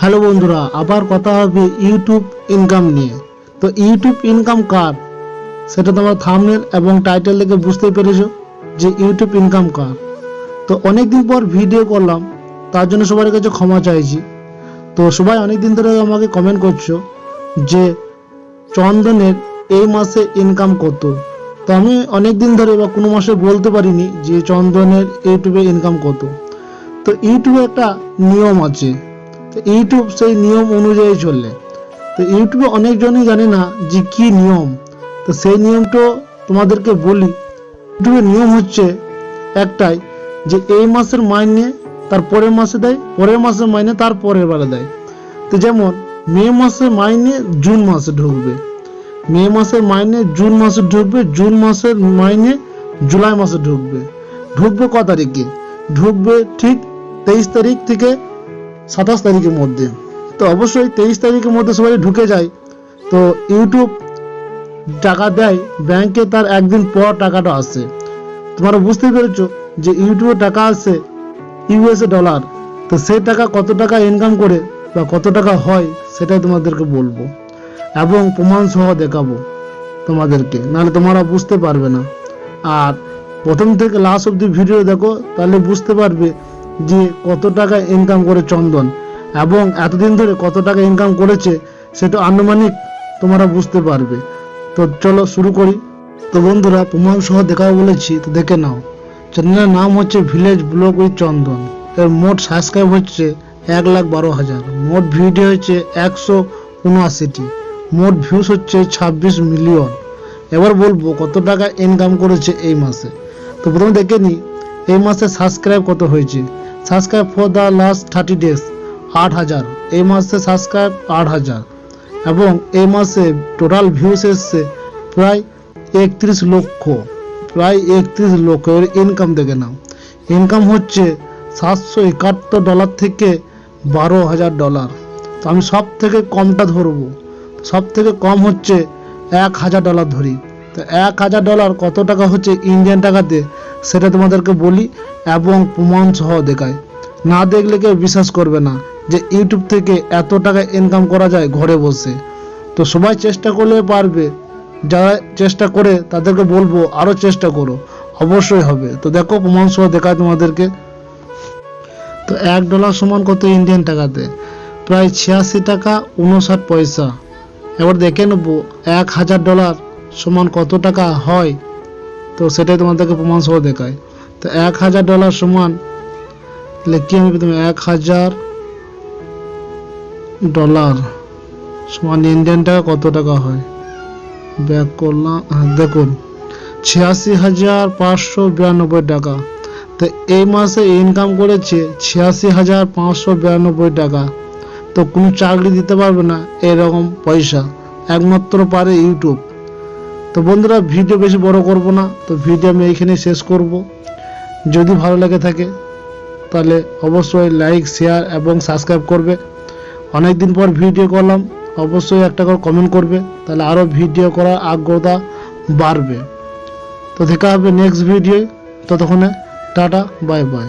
Hello বন্ধুরা, আবার কথা হবে ইউটিউব ইনকাম নিয়ে। তো ইউটিউব ইনকাম কার? সেটা তোমরা থামনেল এবং টাইটেল থেকে বুঝতে পেরেছ যে ইউটিউব ইনকাম কার। তো অনেক দিন পর ভিডিও করলাম, তার জন্য সবার কাছে ক্ষমা চাইছি। তো সবাই অনেক দিন ধরে আমাকে কমেন্ট করছ যে চন্দনের এই মাসে ইনকাম কত। তো আমি অনেক দিন ধরে বা কোনো মাসে বলতে পারিনি যে চন্দনের ইউটিউবে ইনকাম কত। তো ইউটিউবে একটা নিয়ম আছে তো ইউটিউব সেই নিয়ম অনুযায়ী চললে। তো ইউটিউবে অনেকজনই জানে না যে কি নিয়ম। তো সেই নিয়মটা তোমাদেরকে বলি। ইউটিউবের নিয়ম হচ্ছে একটাই যে এই মাসের মাইনে তার পরের মাসে দেয়, পরের মাসের মাইনে তার পরের বারে দেয়। তো যেমন মে মাসের মাইনে জুন মাসে ঢুকবে। মে মাসের মাইনে জুন মাসে ঢুকবে, জুন মাসের মাইনে জুলাই মাসে ঢুকবে। ঢুকবে ক তারিখে? ঢুকবে ঠিক তেইশ তারিখ থেকে সাতাশ তারিখের মধ্যে। তো অবশ্যই তেইশ তারিখের মধ্যে সবাই ঢুকে যায়। তো ইউটিউব টাকা দেয়, ব্যাংকে তার একদিন পর টাকাটা আসে। তোমরা বুঝতে পেরেছ যে ইউটিউবে টাকা আসে ইউএসএ ডলার। তো সেই টাকা কত টাকা ইনকাম করে বা কত টাকা হয়, সেটাই তোমাদেরকে বলব। এবং প্রমাণ সহ দেখাবো তোমাদেরকে। নাহলে তোমরা বুঝতে পারবে না। আর প্রথম থেকে লাস্ট অব্দি ভিডিও দেখো, তাহলে বুঝতে পারবে যে কত টাকা ইনকাম করে চন্দন এবং এতদিন ধরে কত টাকা ইনকাম করেছে, সেটা আনুমানিক তোমরা বুঝতে পারবে। তো চলো শুরু করি। তো বন্ধুরা প্রমাণ সহ দেখাবো বলেছি, তো দেখে নাও। চ্যানেলের নাম হচ্ছে ভিলেজ ব্লগ উইথ চন্দন এর মোট সাবস্ক্রাইব হচ্ছে এক লাখ বারো হাজার। মোট ভিডিও হচ্ছে একশো উনআশিটি। মোট ভিউজ হচ্ছে ছাব্বিশ মিলিয়ন। এবার বলব, কত টাকা ইনকাম করেছে এই মাসে? তো প্রথমে দেখে নিই, এই মাসে সাবস্ক্রাইব কত হয়েছে? Subscribe for the last thirty days, আট হাজার। এই মাসে সাবস্ক্রাইব আট হাজার। এবং এই মাসে টোটাল ভিউস এসছে প্রায় একত্রিশ লক্ষ। প্রায় একত্রিশ লক্ষ এর ইনকাম দেখে নাও। ইনকাম হচ্ছে সাতশো একাত্তর ডলার থেকে বারো হাজার ডলার তো আমি সব থেকে কমটা ধরবো। সব থেকে কম হচ্ছে এক হাজার ডলার ধরি। তো এক হাজার ডলার কত টাকা হচ্ছে ইন্ডিয়ান টাকাতে, সেটা তোমাদেরকে বলি এবং প্রমাণ সহ দেখাই না দেখলে কেউ বিশ্বাস করবে না যে ইউটিউব থেকে এত টাকা ইনকাম করা যায় ঘরে বসে। তো সবাই চেষ্টা করলে পারবে। যারা চেষ্টা করে তাদেরকে বলব আরও চেষ্টা করো, অবশ্যই হবে। তো দেখো, প্রমাণ সহ দেখায় তোমাদেরকে। তো এক ডলার সমান কত ইন্ডিয়ান টাকাতে? প্রায় ছিয়াশি টাকা, উনষাট পয়সা। এবার দেখে নেব, এক হাজার ডলার সমান কত টাকা হয় তো সেটাই তোমাদেরকে প্রমাণ সহ দেখায়। তো এক হাজার ডলার সমান লিখি আমি প্রথমে? এক হাজার ডলার সমান ইন্ডিয়ান টাকা কত টাকা হয়? ব্যাক করলাম হ্যাঁ, দেখুন ছিয়াশি হাজার পাঁচশো বিরানব্বই টাকা। তো এই মাসে ইনকাম করেছে ছিয়াশি হাজার পাঁচশো বিরানব্বই টাকা। তো কোনো চাকরি দিতে পারবে না এরকম পয়সা। একমাত্র পারে ইউটিউব তো বন্ধুরা ভিডিও বেশি বড় করব না। তো ভিডিও আমি এইখানে শেষ করব। যদি ভালো লাগে থাকে, তাহলে অবশ্যই লাইক শেয়ার এবং সাবস্ক্রাইব করবে। অনেক দিন পর ভিডিও করলাম, অবশ্যই একটা করে কমেন্ট করবে, তাহলে আরও ভিডিও করার আগ্রহতা বাড়বে। তো দেখা হবে নেক্সট ভিডিও ততক্ষণে টাটা বাই বাই